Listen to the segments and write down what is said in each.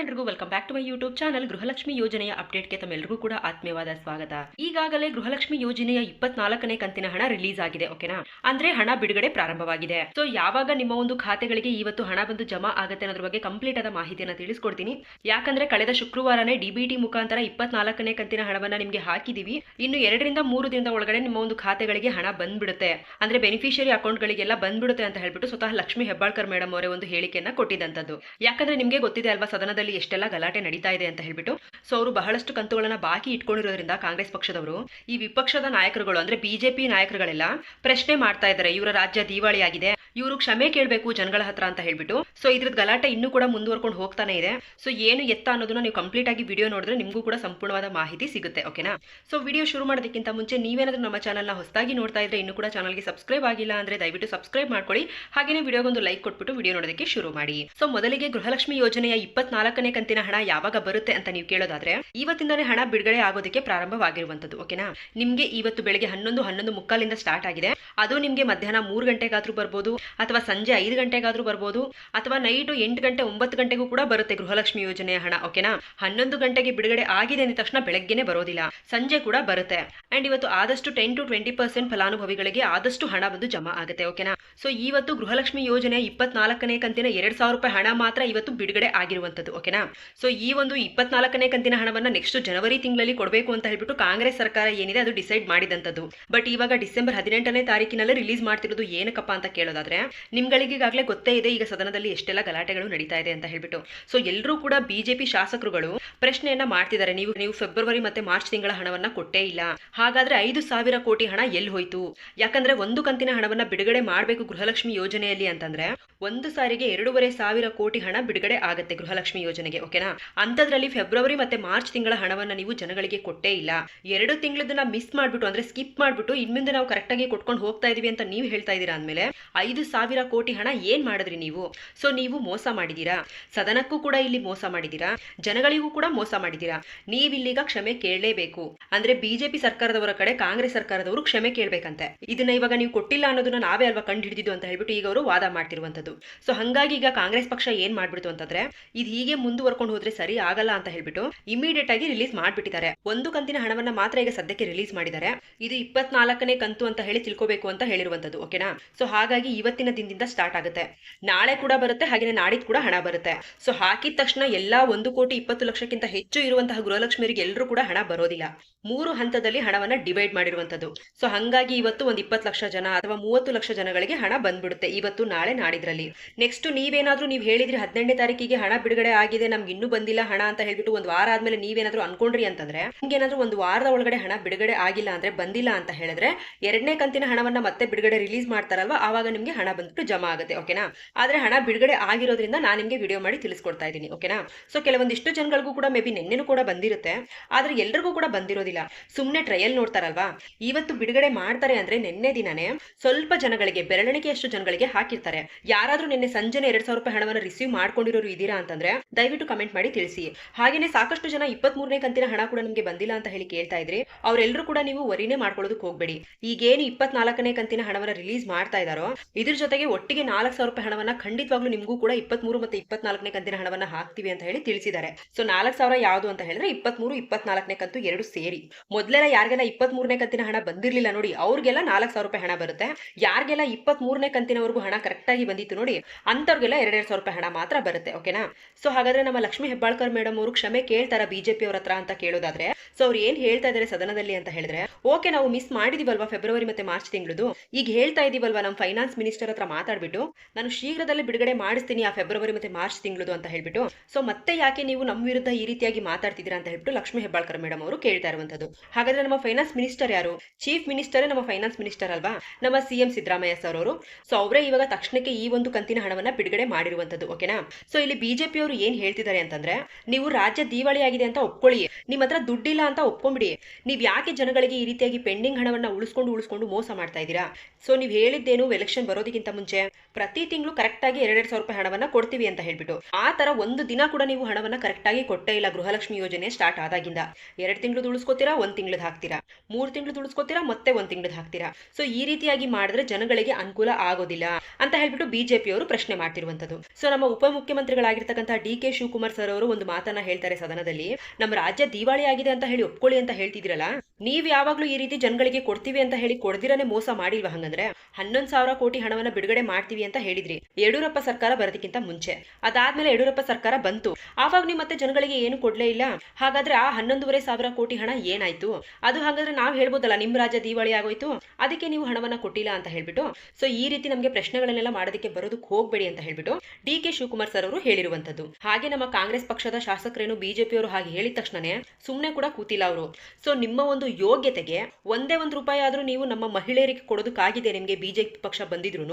ಎಲ್ರಿಗೂ welcome back to my YouTube channel Gruhalakshmi ಯೋಜನೆಯ ಅಪ್ಡೇಟ್ಗೆ ತಮ್ಮೆಲ್ಲರಿಗೂ ಕೂಡ ಆತ್ಮೀಯವಾದ ಸ್ವಾಗತ. ಈಗಾಗಲೇ ಗೃಹಲಕ್ಷ್ಮಿ ಯೋಜನೆಯ ಇಪ್ಪತ್ನಾಲ್ಕನೇ ಕಂತಿನ ಹಣ ರಿಲೀಸ್ ಆಗಿದೆ, ಓಕೆನಾ? ಅಂದ್ರೆ ಹಣ ಬಿಡುಗಡೆ ಪ್ರಾರಂಭವಾಗಿದೆ. ಸೊ, ಯಾವಾಗ ನಿಮ್ಮ ಒಂದು ಖಾತೆಗಳಿಗೆ ಇವತ್ತು ಹಣ ಬಂದು ಜಮಾ ಆಗುತ್ತೆ ಅನ್ನೋದ್ರ ಬಗ್ಗೆ ಕಂಪ್ಲೀಟ್ ಆದ ಮಾಹಿತಿಯನ್ನು ತಿಳಿಸ್ಕೊಡ್ತೀನಿ. ಯಾಕಂದ್ರೆ ಕಳೆದ ಶುಕ್ರವಾರನೇ ಡಿಬಿಟಿ ಮುಖಾಂತರ ಇಪ್ಪತ್ನಾಲ್ಕನೇ ಕಂತಿನ ಹಣವನ್ನ ನಿಮಗೆ ಹಾಕಿದೀವಿ. ಇನ್ನು ಎರಡರಿಂದ ಮೂರು ದಿನದ ಒಳಗಡೆ ನಿಮ್ಮ ಒಂದು ಖಾತೆಗಳಿಗೆ ಹಣ ಬಂದ್ಬಿಡುತ್ತೆ. ಅಂದ್ರೆ ಬೆನಿಫಿಷಿಯರಿ ಅಕೌಂಟ್ಗಳಿಗೆಲ್ಲ ಬಂದ್ಬಿಡುತ್ತೆ ಅಂತ ಹೇಳ್ಬಿಟ್ಟು ಸ್ವತಃ ಲಕ್ಷ್ಮಿ ಹೆಬ್ಬಾಳ್ಕರ್ ಮೇಡಮ್ ಅವರೇ ಒಂದು ಹೇಳಿಕೆಯನ್ನ ಕೊಟ್ಟಿದ್ದಂಥದ್ದು. ಯಾಕಂದ್ರೆ ನಿಮಗೆ ಗೊತ್ತಿದೆ ಅಲ್ವಾ, ಸದನದಲ್ಲಿ ಎಷ್ಟೆಲ್ಲ ಗಲಾಟೆ ನಡೀತಾ ಇದೆ ಅಂತ ಹೇಳ್ಬಿಟ್ಟು, ಸೊ ಅವರು ಬಹಳಷ್ಟು ಕಂತುಗಳನ್ನ ಬಾಕಿ ಇಟ್ಕೊಂಡಿರೋದ್ರಿಂದ ಕಾಂಗ್ರೆಸ್ ಪಕ್ಷದವರು, ಈ ವಿಪಕ್ಷದ ನಾಯಕರುಗಳು ಅಂದ್ರೆ ಬಿಜೆಪಿ ನಾಯಕರುಗಳೆಲ್ಲ ಪ್ರಶ್ನೆ ಮಾಡ್ತಾ ಇದ್ದಾರೆ. ಇವರ ರಾಜ್ಯ ದಿವಾಳಿಯಾಗಿದೆ. ಇವರು ಕ್ಷಮೆ ಕೇಳಬೇಕು ಜನಗಳ ಹತ್ರ ಅಂತ ಹೇಳ್ಬಿಟ್ಟು. ಸೊ ಇದ್ರದ್ದು ಗಲಾಟೆ ಇನ್ನೂ ಕೂಡ ಮುಂದುವರ್ಕೊಂಡು ಹೋಗ್ತಾನೆ ಇದೆ. ಸೊ ಏನು ಎತ್ತ ಅನ್ನೋದನ್ನ ನೀವು ಕಂಪ್ಲೀಟ್ ಆಗಿ ವಿಡಿಯೋ ನೋಡಿದ್ರೆ ನಿಮಗೂ ಕೂಡ ಸಂಪೂರ್ಣವಾದ ಮಾಹಿತಿ ಸಿಗುತ್ತೆ ಓಕೆನಾ ಸೊ ವಿಡಿಯೋ ಶುರು ಮಾಡೋದಕ್ಕಿಂತ ಮುಂಚೆ ನೀವೇನಾದ್ರೂ ನಮ್ಮ ಚಾನಲ್ನ ಹೊಸದಾಗಿ ನೋಡ್ತಾ ಇದ್ರೆ ಇನ್ನೂ ಕೂಡ ಚಾನಲ್ಗೆ ಸಬ್ಸ್ಕ್ರೈಬ್ ಆಗಿಲ್ಲ ಅಂದ್ರೆ ದಯವಿಟ್ಟು ಸಬ್ಸ್ಕ್ರೈಬ್ ಮಾಡ್ಕೊಳ್ಳಿ. ಹಾಗೇನೇ ವಿಡಿಯೋಗೊಂದು ಲೈಕ್ ಕೊಟ್ಬಿಟ್ಟು ವಿಡಿಯೋ ನೋಡೋದಕ್ಕೆ ಶುರು ಮಾಡಿ. ಸೊ ಮೊದಲಿಗೆ ಗೃಹಲಕ್ಷ್ಮಿ ಯೋಜನೆಯ ಇಪ್ಪತ್ನಾಲ್ಕನೇ ಕಂತಿನ ಹಣ ಯಾವಾಗ ಬರುತ್ತೆ ಅಂತ ನೀವು ಕೇಳೋದಾದ್ರೆ, ಇವತ್ತಿಂದಾನೇ ಹಣ ಬಿಡುಗಡೆ ಆಗೋದಕ್ಕೆ ಪ್ರಾರಂಭವಾಗಿರುವಂತದ್ದು ಓಕೆನಾ ನಿಮ್ಗೆ ಇವತ್ತು ಬೆಳಗ್ಗೆ ಹನ್ನೊಂದು ಹನ್ನೊಂದು ಮುಕ್ಕಾಲಿಂದ ಸ್ಟಾರ್ಟ್ ಆಗಿದೆ. ಅದು ನಿಮ್ಗೆ ಮಧ್ಯಾಹ್ನ ಮೂರು ಗಂಟೆಗಾದ್ರೂ ಬರ್ಬೋದು. ಅಥವಾ ಸಂಜೆ ಐದು ಗಂಟೆಗಾದ್ರೂ ಬರ್ಬೋದು, ಅಥವಾ ನೈಟು ಎಂಟು ಗಂಟೆ, ಒಂಬತ್ತು ಗಂಟೆಗೂ ಕೂಡ ಬರುತ್ತೆ ಗೃಹಲಕ್ಷ್ಮಿ ಯೋಜನೆಯ ಹಣ, ಓಕೆನಾ? ಹನ್ನೊಂದು ಗಂಟೆಗೆ ಬಿಡುಗಡೆ ಆಗಿದೆ ಅಂದ ತಕ್ಷಣ ಬೆಳಗ್ಗೆನೆ ಬರೋದಿಲ್ಲ, ಸಂಜೆ ಕೂಡ ಬರುತ್ತೆ. ಅಂಡ್ ಇವತ್ತು ಆದಷ್ಟು ಟೆನ್ ಟು ಟ್ವೆಂಟಿ ಪರ್ಸೆಂಟ್ ಫಲಾನುಭವಿಗಳಿಗೆ ಆದಷ್ಟು ಹಣ ಬಂದು ಜಮಾ ಆಗುತ್ತೆ, ಓಕೆನಾ? ಸೊ ಇವತ್ತು ಗೃಹಲಕ್ಷ್ಮಿ ಯೋಜನೆ ಇಪ್ಪತ್ನಾಲ್ಕನೇ ಕಂತಿನ ಎರಡ್ ಸಾವಿರ ರೂಪಾಯಿ ಹಣ ಮಾತ್ರ ಇವತ್ತು ಬಿಡುಗಡೆ ಆಗಿರುವಂತದ್ದು ಓಕೆನಾ? ಸೊ ಈ ಒಂದು ಇಪ್ಪತ್ನಾಲ್ಕನೇ ಕಂತಿನ ಹಣವನ್ನ ನೆಕ್ಸ್ಟ್ ಜನವರಿ ತಿಂಗಳಲ್ಲಿ ಕೊಡಬೇಕು ಅಂತ ಹೇಳ್ಬಿಟ್ಟು ಕಾಂಗ್ರೆಸ್ ಸರ್ಕಾರ ಏನಿದೆ ಅದು ಡಿಸೈಡ್ ಮಾಡಿದಂತದ್ದು ಬಟ್ ಇವಾಗ ಡಿಸೆಂಬರ್ ಹದಿನೆಂಟನೇ ತಾರೀಕಿನಲ್ಲಿ ರಿಲೀಸ್ ಮಾಡ್ತಿರೋದು ಏನಕ್ಕಪ್ಪ ಅಂತ ಕೇಳೋದಾದ್ರೆ ನಿಮ್ಗಳಿಗೆ ಈಗಾಗಲೇ ಗೊತ್ತೇ ಇದೆ, ಈಗ ಸದನದಲ್ಲಿ ಎಷ್ಟೆಲ್ಲ ಗಲಾಟೆಗಳು ನಡೀತಾ ಇದೆ ಅಂತ ಹೇಳ್ಬಿಟ್ಟು. ಸೊ ಎಲ್ಲರೂ ಕೂಡ ಬಿಜೆಪಿ ಶಾಸಕರುಗಳು ಪ್ರಶ್ನೆಯನ್ನ ಮಾಡ್ತಿದ್ದಾರೆ. ನೀವು ನೀವು ಫೆಬ್ರವರಿ ಮತ್ತೆ ಮಾರ್ಚ್ ತಿಂಗಳ ಹಣವನ್ನ ಕೊಟ್ಟೇ ಇಲ್ಲ. ಹಾಗಾದ್ರೆ ಐದು ಸಾವಿರ ಕೋಟಿ ಹಣ ಎಲ್ಲಿ ಹೋಯ್ತು? ಯಾಕಂದ್ರೆ ಒಂದು ಕಂತಿನ ಹಣವನ್ನ ಬಿಡುಗಡೆ ಮಾಡಬೇಕು ಗೃಹಲಕ್ಷ್ಮಿ ಯೋಜನೆಯಲ್ಲಿ ಅಂತಂದ್ರೆ ಒಂದು ಸಾರಿಗೆ ಎರಡೂವರೆ ಸಾವಿರ ಕೋಟಿ ಹಣ ಬಿಡುಗಡೆ ಆಗುತ್ತೆ ಗೃಹಲಕ್ಷ್ಮಿ ಯೋಜನೆಗೆ, ಓಕೆನಾ? ಅಂತದ್ರಲ್ಲಿ ಫೆಬ್ರವರಿ ಮತ್ತೆ ಮಾರ್ಚ್ ತಿಂಗಳ ಹಣವನ್ನ ನೀವು ಜನಗಳಿಗೆ ಕೊಟ್ಟೇ ಇಲ್ಲ. ಎರಡು ತಿಂಗಳದನ್ನ ಮಿಸ್ ಮಾಡ್ಬಿಟ್ಟು, ಅಂದ್ರೆ ಸ್ಕಿಪ್ ಮಾಡ್ಬಿಟ್ಟು, ಇನ್ಮಿಂದ ನಾವು ಕರೆಕ್ಟಾಗಿ ಕೊಟ್ಕೊಂಡು ಹೋಗ್ತಾ ಇದೀವಿ ಅಂತ ನೀವು ಹೇಳ್ತಾ ಇದೀರಾ ಅಂದ್ಮೇಲೆ, ಐದು ಸಾವಿರ ಕೋಟಿ ಹಣ ಏನ್ ಮಾಡಿದ್ರಿ ನೀವು? ಸೊ ನೀವು ಮೋಸ ಮಾಡಿದೀರಾ ಸದನಕ್ಕೂ ಕೂಡ ಇಲ್ಲಿ ಮೋಸ ಮಾಡಿದೀರಾ ಜನಗಳಿಗೂ ಕೂಡ ಮೋಸ ಮಾಡಿದೀರಾ ನೀವಿಲ್ಲೀಗ ಕ್ಷಮೆ ಕೇಳಲೇಬೇಕು. ಅಂದ್ರೆ ಬಿಜೆಪಿ ಸರ್ಕಾರದವರ ಕಡೆ ಕಾಂಗ್ರೆಸ್ ಸರ್ಕಾರದವರು ಕ್ಷಮೆ ಕೇಳಬೇಕಂತೆ. ಇದನ್ನ ಇವಾಗ ನೀವು ಕೊಟ್ಟಿಲ್ಲ ಅನ್ನೋದನ್ನ ನಾವೇ ಅಲ್ವಾ ಕಂಡು ಹಿಡಿದಿದ್ದು ಅಂತ ಹೇಳ್ಬಿಟ್ಟು ಈಗ ಅವರು ವಾದ ಮಾಡ್ತಿರುವಂತದ್ದು ಸೊ ಹಂಗಾಗಿ ಈಗ ಕಾಂಗ್ರೆಸ್ ಪಕ್ಷ ಏನ್ ಮಾಡ್ಬಿಡ್ತು ಅಂತಂದ್ರೆ, ಇದು ಹೀಗೆ ಮುಂದುವರ್ಕೊಂಡು ಹೋದ್ರೆ ಸರಿ ಆಗಲ್ಲ ಅಂತ ಹೇಳ್ಬಿಟ್ಟು ಇಮಿಡಿಯೇಟ್ ಆಗಿ ರಿಲೀಸ್ ಮಾಡ್ಬಿಟ್ಟಿದ್ದಾರೆ. ಒಂದು ಕಂತಿನ ಹಣವನ್ನ ಮಾತ್ರ ಈಗ ಸದ್ಯಕ್ಕೆ ರಿಲೀಸ್ ಮಾಡಿದ್ದಾರೆ. ಇದು ಇಪ್ಪತ್ನಾಲ್ಕನೇ ಕಂತು ಅಂತ ಹೇಳಿ ತಿಳ್ಕೋಬೇಕು ಅಂತ ಹೇಳಿರುವಂತದ್ದು ಓಕೆನಾ ಸೊ ಹಾಗಾಗಿ ಇವತ್ತಿನ ದಿನದಿಂದ ಸ್ಟಾರ್ಟ್ ಆಗುತ್ತೆ. ನಾಳೆ ಕೂಡ ಬರುತ್ತೆ ಹಾಗೆ ನಾಡಿದ್ ಕೂಡ ಹಣ ಬರುತ್ತೆ. ಸೊ ಹಾಕಿದ ತಕ್ಷಣ ಎಲ್ಲಾ ಒಂದು ಕೋಟಿ ಇಪ್ಪತ್ತು ಲಕ್ಷಕ್ಕಿಂತ ಹೆಚ್ಚು ಇರುವಂತಹ ಗೃಹಲಕ್ಷ್ಮಿಯರಿಗೆ ಎಲ್ಲರೂ ಕೂಡ ಹಣ ಬರೋದಿಲ್ಲ. ಮೂರು ಹಂತದಲ್ಲಿ ಹಣವನ್ನ ಡಿವೈಡ್ ಮಾಡಿರುವಂತದ್ದು. ಸೊ ಹಂಗಾಗಿ ಇವತ್ತು ಒಂದು ಇಪ್ಪತ್ತು ಲಕ್ಷ ಜನ ಅಥವಾ ಮೂವತ್ತು ಲಕ್ಷ ಜನಗಳಿಗೆ ಹಣ ಬಂದ್ಬಿಡುತ್ತೆ ಇವತ್ತು, ನಾಳೆ, ನಾಡಿದ್ರಲ್ಲಿ. ನೆಕ್ಸ್ಟ್ ನೀವೇನಾದ್ರೂ ನೀವು ಹೇಳಿದ್ರಿ ಹದಿನೆಂಟನೇ ತಾರೀಕಿಗೆ ಹಣ ಬಿಡುಗಡೆ ಆಗಿದೆ, ನಮ್ಗೆ ಇನ್ನೂ ಬಂದಿಲ್ಲ ಹಣ ಅಂತ ಹೇಳ್ಬಿಟ್ಟು ಒಂದು ವಾರ ಆದ್ಮೇಲೆ ನೀವೇನಾದ್ರೂ ಅನ್ಕೊಂಡ್ರಿ ಅಂತಂದ್ರೆ ನಿಮ್ಗೇನಾದ್ರೂ ಒಂದು ವಾರದ ಒಳಗಡೆ ಹಣ ಬಿಡುಗಡೆ ಆಗಿಲ್ಲ ಅಂದ್ರೆ ಬಂದಿಲ್ಲ ಅಂತ ಹೇಳಿದ್ರೆ, ಎರಡನೇ ಕಂತಿನ ಹಣವನ್ನ ಮತ್ತೆ ಬಿಡುಗಡೆ ರಿಲೀಸ್ ಮಾಡ್ತಾರಲ್ವಾ, ಆವಾಗ ನಿಮ್ಗೆ ಹಣ ಬಂದ್ಬಿಟ್ಟು ಜಮಾ ಆಗುತ್ತೆ ಓಕೆನಾ ಆದ್ರೆ ಹಣ ಬಿಡುಗಡೆ ಆಗಿರೋದ್ರಿಂದ ನಾನು ನಿಮಗೆ ವಿಡಿಯೋ ಮಾಡಿ ತಿಳಿಸ್ಕೊಡ್ತಾ ಇದ್ದೀನಿ ಓಕೆನಾ ಸೊ ಕೆಲವೊಂದಿಷ್ಟು ಜನಗಳಿಗೂ ಕೂಡ ಮೇ ಬಿ ನಿನ್ನೆನೂ ಕೂಡ ಬಂದಿರುತ್ತೆ, ಆದ್ರೆ ಎಲ್ರಿಗೂ ಕೂಡ ಬಂದಿರೋದಿಲ್ಲ. ಸುಮ್ಮನೆ ಟ್ರಯಲ್ ನೋಡ್ತಾರಲ್ವಾ? ಇವತ್ತು ಬಿಡುಗಡೆ ಮಾಡ್ತಾರೆ ಅಂದ್ರೆ ನಿನ್ನೆ ದಿನನೇ ಸ್ವಲ್ಪ ಜನಗಳಿಗೆ ಬೆರಳಿಕೆಯಷ್ಟು ಜನಗಳಿಗೆ ಹಾಕಿರ್ತಾರೆ. ಯಾರಾದ್ರೂ ನಿನ್ನೆ ಸಂಜೆನೆ ಎರಡ್ ಸಾವಿರ ರೂಪಾಯಿ ಹಣವನ್ನು ರಿಸೀವ್ ಮಾಡ್ಕೊಂಡಿರೋರು ಇದೀರಾ ಅಂತಂದ್ರೆ ದಯವಿಟ್ಟು ಕಮೆಂಟ್ ಮಾಡಿ ತಿಳಿಸಿ. ಹಾಗೇನೆ ಸಾಕಷ್ಟು ಜನ ಇಪ್ಪತ್ತ್ ಮೂರನೇ ಕಂತಿನ ಹಣ ಕೂಡ ನಿಮಗೆ ಬಂದಿಲ್ಲ ಅಂತ ಹೇಳಿ ಕೇಳ್ತಾ ಇದ್ರಿ ಅವರೆಲ್ಲರೂ ಕೂಡ ನೀವು ವರಿನೇ ಮಾಡ್ಕೊಳ್ಳೋದಕ್ಕೆ ಹೋಗ್ಬೇಡಿ. ಈಗೇನು ಇಪ್ಪತ್ನಾಲ್ಕನೇ ಕಂತಿನ ಹಣವನ್ನ ರಿಲೀಸ್ ಮಾಡ್ತಾ ಇದಾರೋ ಇದ್ರ ಜೊತೆಗೆ ಒಟ್ಟಿಗೆ ನಾಲ್ಕು ಸಾವಿರ ರೂಪಾಯಿ ಹಣವನ್ನ ಖಂಡಿತವಾಗ್ಲೂ ನಿಮಗೂ ಕೂಡ ಇಪ್ಪತ್ಮೂರು ಮತ್ತೆ ಇಪ್ಪತ್ನಾಲ್ಕನೇ ಕಂತಿನ ಹಣವನ್ನ ಹಾಕ್ತಿವಿ ಅಂತ ಹೇಳಿ ತಿಳಿಸಿದ್ದಾರೆ. ಸೊ ನಾಲ್ಕು ಸಾವಿರ ಯಾವುದು ಅಂತ ಹೇಳಿದ್ರೆ ಇಪ್ಪತ್ಮೂರು, ಇಪ್ಪತ್ನಾಲ್ಕನೇ ಕಂತು ಎರಡು ಸೇರಿ. ಮೊದಲೆಲ್ಲ ಯಾರಿಗೆಲ್ಲ ಇಪ್ಪತ್ಮೂರನೇ ಕಂತಿನ ಹಣ ಬಂದಿರಲಿಲ್ಲ ನೋಡಿ, ಅವ್ರಿಗೆಲ್ಲ ನಾಲ್ಕು ಸಾವಿರ ರೂಪಾಯಿ ಹಣ ಬರುತ್ತೆ. ಯಾರಿಗೆಲ್ಲ ಇಪ್ಪತ್ಮೂರನೇ ಕಂತಿನವರೆಗೂ ಹಣ ಕರೆಕ್ಟ್ ಆಗಿ ಬಂದಿತ್ತು ನೋಡಿ, ಅಂತವ್ರಿಗೆಲ್ಲ ಎರಡೆರಡು ಸಾವಿರ ರೂಪಾಯಿ ಹಣ ಮಾತ್ರ ಬರುತ್ತೆ ಓಕೆನಾ ಸೊ ಹಾಗಾದ್ರೆ ನಮ್ಮ ಲಕ್ಷ್ಮಿ ಹೆಬ್ಬಾಳ್ಕರ್ ಮೇಡಮ್ ಅವರು ಕ್ಷಮೆ ಕೇಳ್ತಾರ ಬಿಜೆಪಿ ಅವ್ರ ಹತ್ರ ಅಂತ ಕೇಳೋದಾದ್ರೆ? ಸೊ ಅವ್ರು ಏನ್ ಹೇಳ್ತಾ ಇದಾರೆ ಸದನದಲ್ಲಿ ಅಂತ ಹೇಳಿದ್ರೆ ಓಕೆ ನಾವು ಮಿಸ್ ಮಾಡಿದೀವಲ್ವಾ ಫೆಬ್ರವರಿ ಮತ್ತೆ ಮಾರ್ಚ್ ತಿಂಗಳದು? ಈಗ ಹೇಳ್ತಾ ಇದೀವಲ್ವಾ ನಮ್ಮ ಫೈನಾನ್ಸ್ ಮಿನಿಸ್ಟರ್ ಹತ್ರ ಮಾತಾಡ್ಬಿಟ್ಟು, ನಾನು ಶೀಘ್ರದಲ್ಲಿ ಬಿಡುಗಡೆ ಮಾಡಿಸ್ತೀನಿ ಆ ಫೆಬ್ರವರಿ ಮತ್ತೆ ಮಾರ್ಚ್ ತಿಂಗಳದು ಅಂತ ಹೇಳ್ಬಿಟ್ಟು ಸೊ ಮತ್ತೆ ಯಾಕೆ ನೀವು ನಮ್ಮ ವಿರುದ್ಧ ಈ ರೀತಿಯಾಗಿ ಮಾತಾಡ್ತಿದ್ದೀರಾ ಅಂತ ಹೇಳ್ಬಿಟ್ಟು ಲಕ್ಷ್ಮಿ ಹೆಬ್ಬಾಳ್ಕರ್ ಮೇಡಮ್ ಅವರು ಕೇಳ್ತಾ ಇರುವಂತದ್ದು. ಹಾಗಾದ್ರೆ ನಮ್ಮ ಫೈನಾನ್ಸ್ ಮಿನಿಸ್ಟರ್ ಯಾರು? ಚೀಫ್ ಮಿನಿಸ್ಟರ್ ನಮ್ಮ ಫೈನಾನ್ಸ್ ಮಿನಿಸ್ಟರ್ ಅಲ್ವಾ? ನಮ್ಮ ಸಿಎಂ ಸಿದ್ದರಾಮಯ್ಯ ಸರ್ ಅವರು. ಸೊ ಅವರೇ ಇವಾಗ ತಕ್ಷಣಕ್ಕೆ ಈ ಒಂದು ಕಂತಿನ ಹಣವನ್ನ ಬಿಡುಗಡೆ ಮಾಡಿರುವಂತದ್ದು ಓಕೆನಾ ಸೊ ಇಲ್ಲಿ ಬಿಜೆಪಿ ಅವರು ಏನ್ ಹೇಳ್ತಿದ್ದಾರೆ ಅಂತಂದ್ರೆ, ನೀವು ರಾಜ್ಯ ದಿವಾಳಿ ಆಗಿದೆ ಅಂತ ಒಪ್ಕೊಳ್ಳಿ. ನಿಮ್ಮ ಹತ್ರ ದುಡ್ಡಿಲ್ಲ ಅಂತ ಒಪ್ಕೊಂಡ್ಬಿಡಿ. ನೀವ್ ಯಾಕೆ ಜನಗಳಿಗೆ ಈ ರೀತಿಯಾಗಿ ಪೆಂಡಿಂಗ್ ಹಣವನ್ನ ಉಳಿಸ್ಕೊಂಡು ಉಳಿಸ್ಕೊಂಡು ಮೋಸ ಮಾಡ್ತಾ ಇದ್ದೀರಾ? ಸೊ ನೀವು ಹೇಳಿದ್ದೇನು ಎಲೆಕ್ಷನ್ ಬರೋ ಆಗೋದಕ್ಕಿಂತ ಮುಂಚೆ ಪ್ರತಿ ತಿಂಗಳು ಕರೆಕ್ಟಾಗಿ ಎರಡೆರಡು ಸಾವಿರ ರೂಪಾಯಿ ಹಣವನ್ನ ಕೊಡ್ತೀವಿ ಅಂತ ಹೇಳ್ಬಿಟ್ಟು ಆ ತರ ಒಂದು ದಿನ ಕೂಡ ನೀವು ಹಣವನ್ನ ಕರೆಕ್ಟಾಗಿ ಕೊಟ್ಟೇ ಇಲ್ಲ ಗೃಹಲಕ್ಷ್ಮಿ ಯೋಜನೆ ಸ್ಟಾರ್ಟ್ ಆದಾಗಿಂದ. ಎರಡು ತಿಂಗಳು ದುಳಿಸ್ಕೋತೀರಾ ಒಂದ್ ತಿಂಗ್ಳದ್ ಹಾಕ್ತೀರಾ? ಮೂರ್ ತಿಂಗಳು ದುಳಿಸ್ಕೋತೀರಾ ಮತ್ತೆ ಒಂದ್ ತಿಂಗಳ ಹಾಕ್ತೀರಾ? ಸೊ ಈ ರೀತಿಯಾಗಿ ಮಾಡಿದ್ರೆ ಜನಗಳಿಗೆ ಅನುಕೂಲ ಆಗೋದಿಲ್ಲ ಅಂತ ಹೇಳ್ಬಿಟ್ಟು ಬಿಜೆಪಿ ಅವರು ಪ್ರಶ್ನೆ ಮಾಡ್ತಿರುವಂತದ್ದು ಸೊ ನಮ್ಮ ಉಪಮುಖ್ಯಮಂತ್ರಿಗಳಾಗಿರ್ತಕ್ಕಂಥ ಡಿ ಕೆ ಶಿವಕುಮಾರ್ ಸರ್ ಅವರು ಒಂದು ಮಾತನ್ನ ಹೇಳ್ತಾರೆ ಸದನದಲ್ಲಿ. ನಮ್ಮ ರಾಜ್ಯ ದಿವಾಳಿ ಆಗಿದೆ ಅಂತ ಹೇಳಿ ಒಪ್ಕೊಳ್ಳಿ ಅಂತ ಹೇಳ್ತಿದಿರಲ್ಲ ನೀವ್ ಯಾವಾಗ್ಲೂ ಈ ರೀತಿ ಜನಗಳಿಗೆ ಕೊಡ್ತೀವಿ ಅಂತ ಹೇಳಿ ಕೊಡ್ದಿರನೆ ಮೋಸ ಮಾಡಿಲ್ವಾ ಹಂಗಂದ್ರೆ? ಹನ್ನೊಂದು ಸಾವಿರ ಕೋಟಿ ಹಣವನ್ನ ಬಿಡುಗಡೆ ಮಾಡ್ತೀವಿ ಅಂತ ಹೇಳಿದ್ರಿ. ಯಡಿಯೂರಪ್ಪ ಸರ್ಕಾರ ಬರೋದಕ್ಕಿಂತ ಮುಂಚೆ. ಅದಾದ್ಮೇಲೆ ಯಡಿಯೂರಪ್ಪ ಸರ್ಕಾರ ಬಂತು. ಆವಾಗ ನೀವು ಮತ್ತೆ ಜನಗಳಿಗೆ ಏನು ಕೊಡ್ಲೇ ಇಲ್ಲ? ಹಾಗಾದ್ರೆ ಆ ಹನ್ನೊಂದುವರೆ ಸಾವಿರ ಕೋಟಿ ಹಣ ಏನಾಯ್ತು? ಅದು ಹಾಗಾದ್ರೆ ನಾವು ಹೇಳ್ಬೋದಲ್ಲ, ನಿಮ್ ರಾಜ್ಯ ದಿವಾಳಿ ಆಗೋಯ್ತು. ಅದಕ್ಕೆ ನೀವು ಹಣವನ್ನ ಕೊಟ್ಟಿಲ್ಲ ಅಂತ ಹೇಳ್ಬಿಟ್ಟು ಸೊ ಈ ರೀತಿ ನಮಗೆ ಪ್ರಶ್ನೆಗಳನ್ನೆಲ್ಲ ಮಾಡೋದಕ್ಕೆ ಬರೋದಕ್ಕೆ ಹೋಗ್ಬೇಡಿ ಅಂತ ಹೇಳ್ಬಿಟ್ಟು ಡಿ ಕೆ ಶಿವಕುಮಾರ್ ಸರ್ ಅವರು ಹೇಳಿರುವಂತದ್ದು ಹಾಗೆ ನಮ್ಮ ಕಾಂಗ್ರೆಸ್ ಪಕ್ಷದ ಶಾಸಕರೇನು ಬಿಜೆಪಿ ಅವರು ಹಾಗೆ ಹೇಳಿದ ತಕ್ಷಣನೇ ಸುಮ್ಮನೆ ಕೂಡ ಕೂತಿಲ್ಲ ಅವರು. ಸೊ ನಿಮ್ಮ ಒಂದು ಯೋಗ್ಯತೆಗೆ ಒಂದೇ ಒಂದು ರೂಪಾಯಿ ಆದ್ರೂ ನೀವು ನಮ್ಮ ಮಹಿಳೆಯರಿಗೆ ಕೊಡೋದಕ್ಕಾಗಿದೆ ನಿಮಗೆ ಬಿಜೆಪಿ ಪಕ್ಷ ಬಂದಿದ್ರು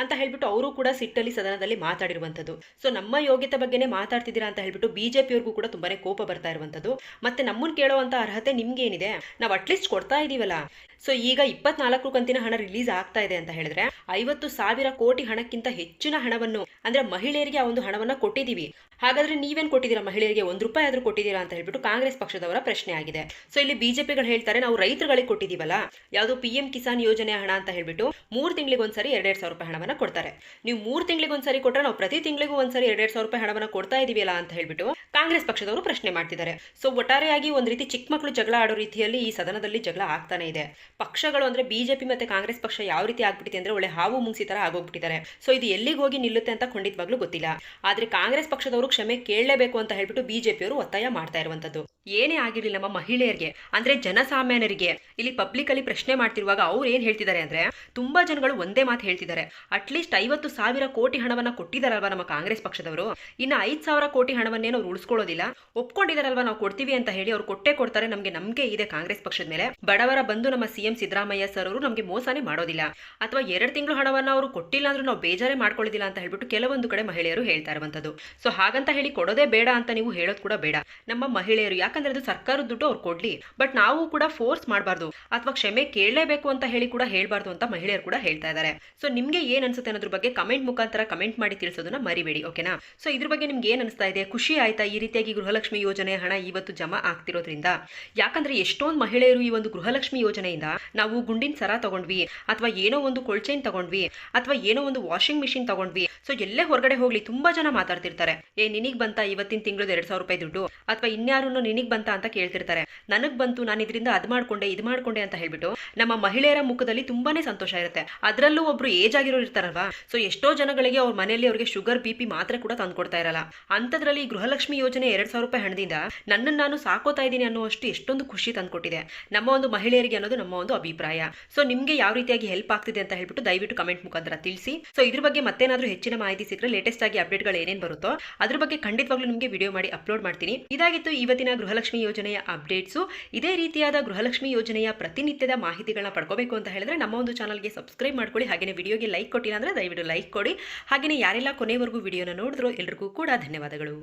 ಅಂತ ಹೇಳ್ಬಿಟ್ಟು ಅವರು ಕೂಡ ಸಿಟ್ಟಲ್ಲಿ ಸದನದಲ್ಲಿ ಮಾತಾಡಿರುವಂತದ್ದು ಸೊ ನಮ್ಮ ಯೋಗ್ಯತೆ ಬಗ್ಗೆನೇ ಮಾತಾಡ್ತಿದ್ದೀರಾ ಅಂತ ಹೇಳ್ಬಿಟ್ಟು ಬಿಜೆಪಿ ಅವ್ರಿಗೂ ಕೂಡ ತುಂಬಾನೇ ಕೋಪ ಬರ್ತಾ ಇರುವಂತದ್ದು ಮತ್ತೆ ನಮ್ಮನ್ನು ಕೇಳುವಂತ ಅರ್ಹತೆ ನಿಮ್ಗೆ ಏನಿದೆ ನಾವು ಅಟ್ಲೀಸ್ಟ್ ಕೊಡ್ತಾ ಇದೀವಲ್ಲ. ಸೊ ಈಗ ಇಪ್ಪತ್ನಾಲ್ಕು ಕಂತಿನ ಹಣ ರಿಲೀಸ್ ಆಗ್ತಾ ಇದೆ ಅಂತ ಹೇಳಿದ್ರೆ ಐವತ್ತು ಸಾವಿರ ಕೋಟಿ ಹಣಕ್ಕಿಂತ ಹೆಚ್ಚಿನ ಹಣವನ್ನು, ಅಂದ್ರೆ ಮಹಿಳೆಯರಿಗೆ ಆ ಒಂದು ಹಣವನ್ನ ಕೊಟ್ಟಿದೀವಿ ಹಾಗಾದ್ರೆ ನೀವೇನ್ ಕೊಟ್ಟಿದ್ದೀರಾ? ಮಹಿಳೆಯರಿಗೆ ಒಂದು ರೂಪಾಯಿ ಆದ್ರೂ ಕೊಟ್ಟಿದ್ದೀರಾ ಅಂತ ಹೇಳ್ಬಿಟ್ಟು ಕಾಂಗ್ರೆಸ್ ಪಕ್ಷದವರ ಪ್ರಶ್ನೆ ಆಗಿದೆ. ಸೊ ಇಲ್ಲಿ ಬಿಜೆಪಿಗಳು ಹೇಳ್ತಾರೆ ನಾವು ರೈತರುಗಳಿಗೆ ಕೊಟ್ಟಿದೀವಲ್ಲ ಯಾವುದು ಪಿ ಎಂ ಕಿಸಾನ್ ಯೋಜನೆ ಹಣ ಅಂತ ಹೇಳ್ಬಿಟ್ಟು ಮೂರು ತಿಂಗಳಿಗೆ ಒಂದ್ಸರಿ ಎರಡೆರಡು ಸಾವಿರ ರೂಪಾಯಿ ಹಣವನ್ನ ಕೊಡ್ತಾರೆ. ನೀವು ಮೂರು ತಿಂಗಳಿಗೆ ಒಂದ್ಸರಿ ಕೊಟ್ಟರೆ ನಾವು ಪ್ರತಿ ತಿಂಗಳಿಗೂ ಒಂದ್ಸರಿ ಎರಡೆರಡು ಸಾವಿರ ರೂಪಾಯಿ ಹಣವನ್ನ ಕೊಡ್ತಾ ಇದೀವಿಲ್ಲ ಅಂತ ಹೇಳ್ಬಿಟ್ಟು ಕಾಂಗ್ರೆಸ್ ಪಕ್ಷದವರು ಪ್ರಶ್ನೆ ಮಾಡ್ತಿದ್ದಾರೆ. ಸೊ ಒಟ್ಟಾರೆಯಾಗಿ ಒಂದ್ ರೀತಿ ಚಿಕ್ಕ ಮಕ್ಕಳು ಜಗಳ ಆಡೋ ರೀತಿಯಲ್ಲಿ ಈ ಸದನದಲ್ಲಿ ಜಗಳ ಆಗ್ತಾನೆ ಇದೆ. ಪಕ್ಷಗಳು ಅಂದ್ರೆ ಬಿಜೆಪಿ ಮತ್ತೆ ಕಾಂಗ್ರೆಸ್ ಪಕ್ಷ ಯಾವ ರೀತಿ ಆಗ್ಬಿಟ್ಟಿದೆ ಅಂದ್ರೆ ಒಳ್ಳೆ ಹಾವು ಮುಂಗ್ಸಿ ತರ ಆಗೋಗ್ಬಿಟ್ಟಿದ್ದಾರೆ. ಸೊ ಇದು ಎಲ್ಲಿಗೆ ಹೋಗಿ ನಿಲ್ಲುತ್ತೆ ಅಂತ ಖಂಡಿತವಾಗ್ಲೂ ಗೊತ್ತಿಲ್ಲ. ಆದ್ರೆ ಕಾಂಗ್ರೆಸ್ ಪಕ್ಷದವರು ಕ್ಷಮೆ ಕೇಳಲೇಬೇಕು ಅಂತ ಹೇಳ್ಬಿಟ್ಟು ಬಿಜೆಪಿ ಅವರು ಒತ್ತಾಯ ಮಾಡ್ತಾ ಇರುವಂತದ್ದು. ಏನೇ ಆಗಿರಲಿ ನಮ್ಮ ಮಹಿಳೆಯರಿಗೆ, ಅಂದ್ರೆ ಜನಸಾಮಾನ್ಯರಿಗೆ, ಇಲ್ಲಿ ಪಬ್ಲಿಕ್ ಅಲ್ಲಿ ಪ್ರಶ್ನೆ ಮಾಡ್ತಿರುವಾಗ ಅವ್ರು ಏನ್ ಹೇಳ್ತಿದ್ದಾರೆ ಅಂದ್ರೆ, ತುಂಬಾ ಜನಗಳು ಒಂದೇ ಮಾತು ಹೇಳ್ತಿದ್ದಾರೆ. ಅಟ್ಲೀಸ್ಟ್ ಐವತ್ತು ಸಾವಿರ ಕೋಟಿ ಹಣವನ್ನ ಕೊಟ್ಟಿದಾರಲ್ವಾ ನಮ್ಮ ಕಾಂಗ್ರೆಸ್ ಪಕ್ಷದವರು? ಇನ್ನು ಐದ್ ಸಾವಿರ ಕೋಟಿ ಹಣವನ್ನೇನು ಅವ್ರು ಉಳಿಸ್ಕೊಳ್ಳೋದಿಲ್ಲ? ಒಪ್ಕೊಂಡಿದಾರಲ್ವಾ ನಾವು ಕೊಡ್ತೀವಿ ಅಂತ ಹೇಳಿ ಅವ್ರು ಕೊಟ್ಟೆ ಕೊಡ್ತಾರೆ, ನಮಗೆ ನಂಬಿಕೆ ಇದೆ ಕಾಂಗ್ರೆಸ್ ಪಕ್ಷದ ಮೇಲೆ. ಬಡವರ ಬಂದು ನಮ್ಮ ಸಿಎಂ ಸಿದ್ದರಾಮಯ್ಯ ಸರ್ ಅವರು ನಮಗೆ ಮೋಸನೇ ಮಾಡೋದಿಲ್ಲ. ಅಥವಾ ಎರಡು ತಿಂಗಳು ಹಣವನ್ನ ಅವರು ಕೊಟ್ಟಿಲ್ಲ ಅಂದ್ರೂ ನಾವು ಬೇಜಾರೇ ಮಾಡ್ಕೊಳ್ಳೋದಿಲ್ಲ ಅಂತ ಹೇಳ್ಬಿಟ್ಟು ಕೆಲವೊಂದು ಕಡೆ ಮಹಿಳೆಯರು ಹೇಳ್ತಾ ಇರುವಂತದ್ದು ಸೊ ಹಾಗಂತ ಹೇಳಿ ಕೊಡೋದೇ ಬೇಡ ಅಂತ ನೀವು ಹೇಳೋದು ಕೂಡ ಬೇಡ. ನಮ್ಮ ಮಹಿಳೆಯರು ಯಾಕಂದ್ರೆ ಅದು ಸರ್ಕಾರದ ದುಡ್ಡು ಅವ್ರು ಕೊಡ್ಲಿ. ಬಟ್ ನಾವು ಕೂಡ ಫೋರ್ಸ್ ಮಾಡಬಾರ್ದು. ಅಥವಾ ಕ್ಷಮೆ ಕೇಳಲೇಬೇಕು ಅಂತ ಹೇಳಿ ಕೂಡ ಹೇಳ್ಬಾರ್ದು ಅಂತ ಮಹಿಳೆಯರು ಕೂಡ ಹೇಳ್ತಾ ಇದ್ದಾರೆ. ಸೊ ನಿಮ್ಗೆ ಏನ್ ಅನ್ಸುತ್ತೆ ಅನ್ನೋದ್ರ ಬಗ್ಗೆ ಕಮೆಂಟ್ ಮುಖಾಂತರ ಕಮೆಂಟ್ ಮಾಡಿ ತಿಳಿಸೋದನ್ನ ಮರಿಬೇಡಿ ಓಕೆನಾ ಸೊ ಇದ್ರ ಬಗ್ಗೆ ನಿಮ್ಗೆ ಏನ್ ಅನಿಸ್ತಾ ಇದೆ? ಖುಷಿ ಆಯ್ತಾ ಈ ರೀತಿಯಾಗಿ ಗೃಹಲಕ್ಷ್ಮಿ ಯೋಜನೆ ಹಣ ಇವತ್ತು ಜಮಾ ಆಗ್ತಿರೋದ್ರಿಂದ? ಯಾಕಂದ್ರೆ ಎಷ್ಟೊಂದು ಮಹಿಳೆಯರು ಈ ಒಂದು ಗೃಹಲಕ್ಷ್ಮಿ ಯೋಜನೆಯಿಂದ ನಾವು ಗುಂಡಿನ ಸರ ತಗೊಂಡ್ವಿ, ಅಥವಾ ಏನೋ ಒಂದು ಕೊಳ್ಚೈನ್ ತಗೊಂಡ್ವಿ, ಅಥವಾ ಏನೋ ಒಂದು ವಾಷಿಂಗ್ ಮಿಷಿನ್ ತಗೊಂಡ್ವಿ. ಸೊ ಎಲ್ಲೇ ಹೊರಗಡೆ ಹೋಗ್ಲಿ, ತುಂಬಾ ಜನ ಮಾತಾಡ್ತಿರ್ತಾರೆ. ಏ, ನಿನಗ್ ಬಂತ ಇವತ್ತಿನ ತಿಂಗಳು ಎರಡ್ ಸಾವಿರ ರೂಪಾಯಿ ದುಡ್ಡು? ಅಥವಾ ಇನ್ಯಾರು ಬಂತ ಅಂತ ಕೇಳ್ತಿರ್ತಾರೆ. ನನಗ್ ಬಂತು, ನಾನು ಇದರಿಂದ ಅದ್ ಮಾಡ್ಕೊಂಡೆ, ಇದು ಮಾಡ್ಕೊಂಡೆ ಅಂತ ಹೇಳ್ಬಿಟ್ಟು ನಮ್ಮ ಮಹಿಳೆಯರ ಮುಖದಲ್ಲಿ ತುಂಬಾನೇ ಸಂತೋಷ ಇರುತ್ತೆ. ಅದರಲ್ಲೂ ಒಬ್ರು ಏಜ್ ಆಗಿರೋರು ಇರ್ತಾರಲ್ವಾ? ಸೊ ಎಷ್ಟೋ ಜನಗಳಿಗೆ ಅವ್ರ ಮನೆಯಲ್ಲಿ ಅವ್ರಿಗೆ ಶುಗರ್ ಬಿ ಪಿ ಮಾತ್ರ ಕೂಡ ತಂದ್ಕೊಡ್ತಾ ಇರಲ್ಲ. ಅಂತದ್ರಲ್ಲಿ ಗೃಹಲಕ್ಷ್ಮಿ ಯೋಜನೆ ಎರಡ್ ಸಾವಿರ ರೂಪಾಯಿ ಹಣದಿಂದ ನನ್ನನ್ನು ನಾನು ಸಾಕೋತಾ ಇದ್ದೀನಿ ಅನ್ನೋಷ್ಟು ಎಷ್ಟೊಂದು ಖುಷಿ ತಂದ್ಕೊಟ್ಟಿದೆ. ನಮ್ಮ ಒಂದು ಮಹಿಳೆಯರಿಗೆ ಅನ್ನೋದು ನಮ್ಮ ಒಂದು ಅಭಿಪ್ರಾಯ. ಸೊ ನಿಮ್ಗೆ ಯಾವ ರೀತಿಯಾಗಿ ಹೆಲ್ಪ್ ಆಗ್ತಿದೆ ಅಂತ ಹೇಳ್ಬಿಟ್ಟು ದಯವಿಟ್ಟು ಕಮೆಂಟ್ ಮುಖಾಂತರ ತಿಳಿಸಿ. ಸೊ ಇದ್ರ ಬಗ್ಗೆ ಮತ್ತೇನಾದ್ರೂ ಹೆಚ್ಚಿನ ಮಾಹಿತಿ ಸಿಕ್ಕರೆ ಲೇಟೆಸ್ಟ್ ಆಗಿ ಅಪ್ಡೇಟ್ಗಳು ಏನೇನು ಬರುತ್ತೋ ಅದ್ರ ಬಗ್ಗೆ ಖಂಡಿತವಾಗ್ಲೂ ನಿಮಗೆ ವಿಡಿಯೋ ಮಾಡಿ ಅಪ್ಲೋಡ್ ಮಾಡ್ತೀನಿ. ಇದಾಗಿತ್ತು ಇವತ್ತಿನ ಗೃಹಲಕ್ಷ್ಮಿ ಯೋಜನೆಯ ಅಪ್ಡೇಟ್ಸು, ಇದೇ ರೀತಿಯಾದ ಗೃಹಲಕ್ಷ್ಮಿ ಯೋಜನೆಯ ಪ್ರತಿನಿತ್ಯದ ಮಾಹಿತಿಗಳನ್ನ ಪಡ್ಕೋಬೇಕು ಅಂತ ಹೇಳಿದ್ರೆ ನಮ್ಮ ಒಂದು ಚಾನಲ್ಗೆ ಸಬ್ಸ್ಕ್ರೈಬ್ ಮಾಡ್ಕೊಳ್ಳಿ ಹಾಗೆಯೇ ವಿಡಿಯೋಗೆ ಲೈಕ್ ಕೊಟ್ಟಿಲ್ಲ ಅಂದರೆ ದಯವಿಟ್ಟು ಲೈಕ್ ಕೊಡಿ. ಹಾಗೆಯೇ ಯಾರೆಲ್ಲ ಕೊನೆವರೆಗೂ ವಿಡಿಯೋನ ನೋಡಿದ್ರು ಎಲ್ರಿಗೂ ಕೂಡ ಧನ್ಯವಾದಗಳು.